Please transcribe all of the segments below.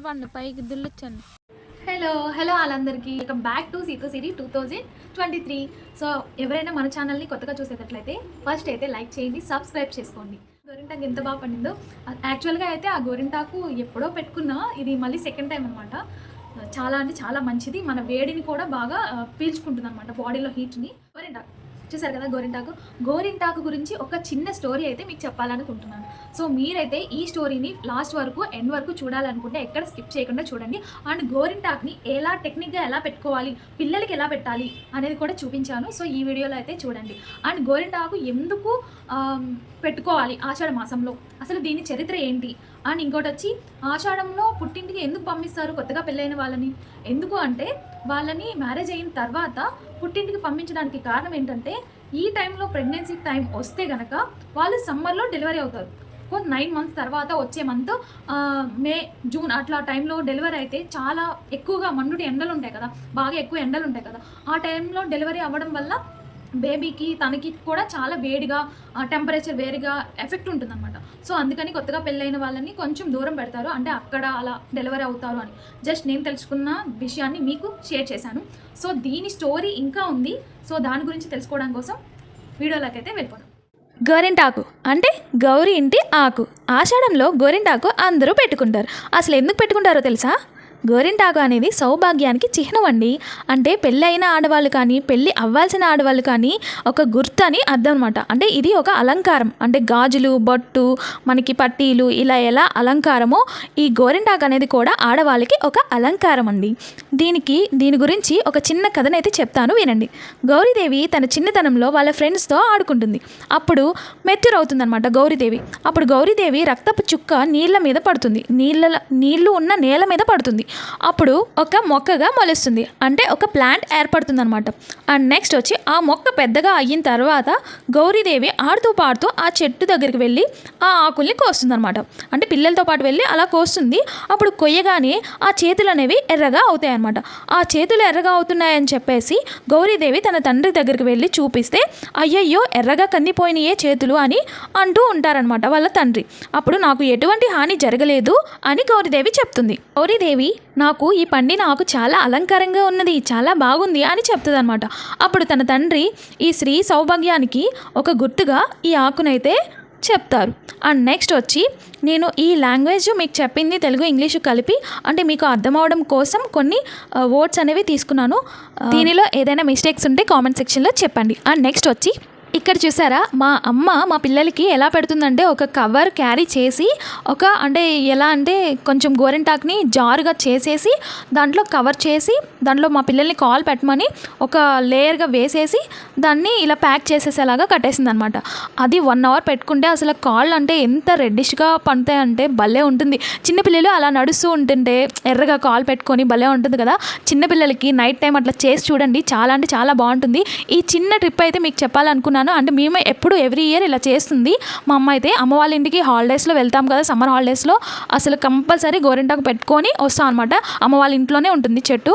లోపల పండు పైకి దుల్లొచ్చాను హలో హలో వాళ్ళందరికీ వెల్కమ్ బ్యాక్ టు సీతో సిరీ two thousand twenty three. So ఎవరైనా మన ఛానల్ని కొత్తగా చూసేటట్లయితే ఫస్ట్ అయితే లైక్ చేయండి సబ్స్క్రైబ్ చేసుకోండి. గోరింటాకు ఎంత బాగా పండిందో యాక్చువల్గా అయితే ఆ గోరింటాకు ఎప్పుడో పెట్టుకున్నా ఇది మళ్ళీ సెకండ్ టైం అనమాట చాలా అంటే చాలా మంచిది. మన వేడిని కూడా బాగా పీల్చుకుంటుంది అనమాట బాడీలో హీట్ని. గోరింటాకు. చూసారు కదా గోరింటాకు? గోరింటాకు గురించి ఒక చిన్న స్టోరీ అయితే మీకు చెప్పాలనుకుంటున్నాను. సో మీరైతే ఈ స్టోరీని లాస్ట్ వరకు ఎండ్ వరకు చూడాలనుకుంటే ఎక్కడ స్కిప్ చేయకుండా చూడండి. అండ్ గోరింటాక్ని ఎలా టెక్నిక్గా ఎలా పెట్టుకోవాలి పిల్లలకి ఎలా పెట్టాలి అనేది కూడా చూపించాను. సో ఈ వీడియోలో అయితే చూడండి. అండ్ గోరింటాకు ఎందుకు పెట్టుకోవాలి ఆషాఢ మాసంలో? అసలు దీని చరిత్ర ఏంటి? అండ్ ఇంకోటి వచ్చి ఆషాఢంలో పుట్టింటికి ఎందుకు పంపిస్తారు కొత్తగా పెళ్ళైన వాళ్ళని? ఎందుకు అంటే వాళ్ళని మ్యారేజ్ అయిన తర్వాత పుట్టింటికి పంపించడానికి కారణం ఏంటంటే ఈ టైంలో ప్రెగ్నెన్సీ టైం వస్తే గనక వాళ్ళు సమ్మర్లో డెలివరీ అవుతారు. ఒక నైన్ మంత్స్ తర్వాత వచ్చే మంత్ మే జూన్ అట్లా టైంలో డెలివరీ అయితే చాలా ఎక్కువగా మండుటి ఎండలు ఉంటాయి కదా బాగా ఎక్కువ ఎండలు ఉంటాయి కదా. ఆ టైంలో డెలివరీ అవ్వడం వల్ల బేబీకి తనకి కూడా చాలా వేడిగా టెంపరేచర్ వేడిగా ఎఫెక్ట్ ఉంటుందన్నమాట. సో అందుకని కొత్తగా పెళ్ళైన వాళ్ళని కొంచెం దూరం పెడతారు. అంటే అక్కడ అలా డెలివరీ అవుతారు అని. జస్ట్ నేను తెలుసుకున్న విషయాన్ని మీకు షేర్ చేశాను. సో దీని స్టోరీ ఇంకా ఉంది. సో దాని గురించి తెలుసుకోవడం కోసం వీడియోలోకైతే వెళ్ళిపోదాం. గోరింటాకు అంటే గౌరీ ఇంటి ఆకు. ఆషాఢంలో గోరింటాకు అందరూ పెట్టుకుంటారు. అసలు ఎందుకు పెట్టుకుంటారో తెలుసా? గోరింటాకు అనేది సౌభాగ్యానికి చిహ్నం అండి అంటే పెళ్ళి అయిన ఆడవాళ్ళు కానీ పెళ్ళి అవ్వాల్సిన ఆడవాళ్ళు కానీ ఒక గుర్తు అని అర్థం అనమాట అంటే ఇది ఒక అలంకారం. అంటే గాజులు బొట్టు మనకి పట్టీలు ఇలా ఎలా అలంకారమో ఈ గోరింటాకు అనేది కూడా ఆడవాళ్ళకి ఒక అలంకారం అండి దీనికి దీని గురించి ఒక చిన్న కథనైతే చెప్తాను వినండి. గౌరీదేవి తన చిన్నతనంలో వాళ్ళ ఫ్రెండ్స్తో ఆడుకుంటుంది. అప్పుడు మెత్తురవుతుందనమాట గౌరీదేవి. అప్పుడు గౌరీదేవి రక్తపు చుక్క నీళ్ళ మీద పడుతుంది. నీళ్ళ నీళ్ళు ఉన్న నేల మీద పడుతుంది. అప్పుడు ఒక మొక్కగా మొలుస్తుంది. అంటే ఒక ప్లాంట్ ఏర్పడుతుంది అనమాట అండ్ నెక్స్ట్ వచ్చి ఆ మొక్క పెద్దగా అయిన తర్వాత గౌరీదేవి ఆడుతూ పాడుతూ ఆ చెట్టు దగ్గరికి వెళ్ళి ఆ ఆకుల్ని కోస్తుంది అనమాట అంటే పిల్లలతో పాటు వెళ్ళి అలా కోస్తుంది. అప్పుడు కొయ్యగానే ఆ చేతులు అనేవి ఎర్రగా అవుతాయి అనమాట ఆ చేతులు ఎర్రగా అవుతున్నాయని చెప్పేసి గౌరీదేవి తన తండ్రి దగ్గరికి వెళ్ళి చూపిస్తే అయ్యయ్యో ఎర్రగా కందిపోయినాయే చేతులు అని అంటూ ఉంటారనమాట వాళ్ళ తండ్రి. అప్పుడు నాకు ఎటువంటి హాని జరగలేదు అని గౌరీదేవి చెప్తుంది. గౌరీదేవి నాకు ఈ పండిన ఆకు చాలా అలంకారంగా ఉన్నది చాలా బాగుంది అని చెప్తుంది అనమాట అప్పుడు తన తండ్రి ఈ స్త్రీ సౌభాగ్యానికి ఒక గుర్తుగా ఈ ఆకునైతే చెప్తారు. అండ్ నెక్స్ట్ వచ్చి నేను ఈ లాంగ్వేజ్ మీకు చెప్పింది తెలుగు ఇంగ్లీషు కలిపి అంటే మీకు అర్థం అవడం కోసం కొన్ని వర్డ్స్ అనేవి తీసుకున్నాను. దీనిలో ఏదైనా మిస్టేక్స్ ఉంటే కామెంట్ సెక్షన్లో చెప్పండి. అండ్ నెక్స్ట్ వచ్చి ఇక్కడ చూసారా? మా అమ్మ మా పిల్లలకి ఎలా పెడుతుందంటే ఒక కవర్ క్యారీ చేసి ఒక అంటే ఎలా అంటే కొంచెం గోరింటాక్ని జారుగా చేసేసి దాంట్లో కవర్ చేసి దాంట్లో మా పిల్లల్ని కాల్ పెట్టమని ఒక లేయర్గా వేసేసి దాన్ని ఇలా ప్యాక్ చేసేసేలాగా కట్టేసింది అనమాట అది వన్ అవర్ పెట్టుకుంటే అసలు కాళ్ళు అంటే ఎంత రెడ్డిష్గా పండుతాయి అంటే భలే ఉంటుంది. చిన్నపిల్లలు అలా నడుస్తూ ఉంటుంటే ఎర్రగా కాల్ పెట్టుకొని భలే ఉంటుంది కదా? చిన్నపిల్లలకి నైట్ టైం అట్లా చేసి చూడండి. చాలా అంటే చాలా బాగుంటుంది. ఈ చిన్న ట్రిప్ అయితే మీకు చెప్పాలనుకున్నాను అంటే మేము ఎప్పుడు ఎవ్రీ ఇయర్ ఇలా చేస్తుంది. మా అమ్మ అయితే అమ్మ వాళ్ళ ఇంటికి హాలిడేస్లో వెళ్తాం కదా సమ్మర్ హాలిడేస్లో. అసలు కంపల్సరీ గోరింటాకు పెట్టుకొని వస్తాం అనమాట అమ్మ వాళ్ళ ఇంట్లోనే ఉంటుంది చెట్టు.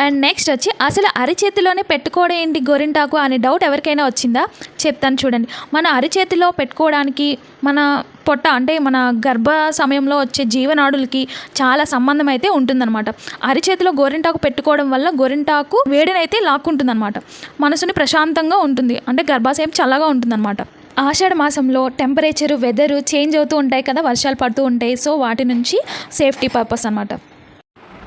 అండ్ నెక్స్ట్ వచ్చి అసలు అరిచేతిలోనే పెట్టుకోవడం ఏంటి గోరింటాకు అనే డౌట్ ఎవరికైనా వచ్చిందా? చెప్తాను చూడండి. మన అరిచేతిలో పెట్టుకోవడానికి మన పొట్ట అంటే మన గర్భ సమయంలో వచ్చే జీవనాడులకి చాలా సంబంధం అయితే ఉంటుందన్నమాట. అరిచేతిలో గోరింటాకు పెట్టుకోవడం వల్ల గోరింటాకు వేడినైతే లాక్కుంటుందన్నమాట. మనసుని ప్రశాంతంగా ఉంటుంది. అంటే గర్భాశయం చల్లగా ఉంటుందన్నమాట. ఆషాఢ మాసంలో టెంపరేచర్ వెదరు చేంజ్ అవుతూ ఉంటాయి కదా వర్షాలు పడుతూ ఉంటాయి. సో వాటి నుంచి సేఫ్టీ పర్పస్ అనమాట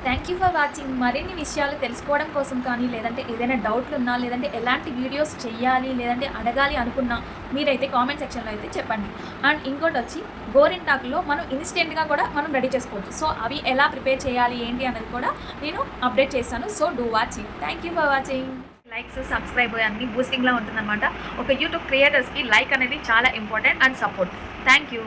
థ్యాంక్ యూ ఫర్ వాచింగ్ మరిన్ని విషయాలు తెలుసుకోవడం కోసం కానీ లేదంటే ఏదైనా డౌట్లు ఉన్నా లేదంటే ఎలాంటి వీడియోస్ చేయాలి లేదంటే అడగాలి అనుకున్నా మీరైతే కామెంట్ సెక్షన్లో అయితే చెప్పండి. అండ్ ఇంకోటి వచ్చి గోరింటాకులో మనం ఇన్స్టెంట్గా కూడా మనం రెడీ చేసుకోవచ్చు. సో అవి ఎలా ప్రిపేర్ చేయాలి ఏంటి అనేది కూడా నేను అప్డేట్ చేస్తాను. So do watching thank you for watching likes subscribe అన్ని బూస్టింగ్లా ఉంటుందన్నమాట. ఒక యూట్యూబ్ క్రియేటర్స్కి లైక్ అనేది చాలా important and support thank you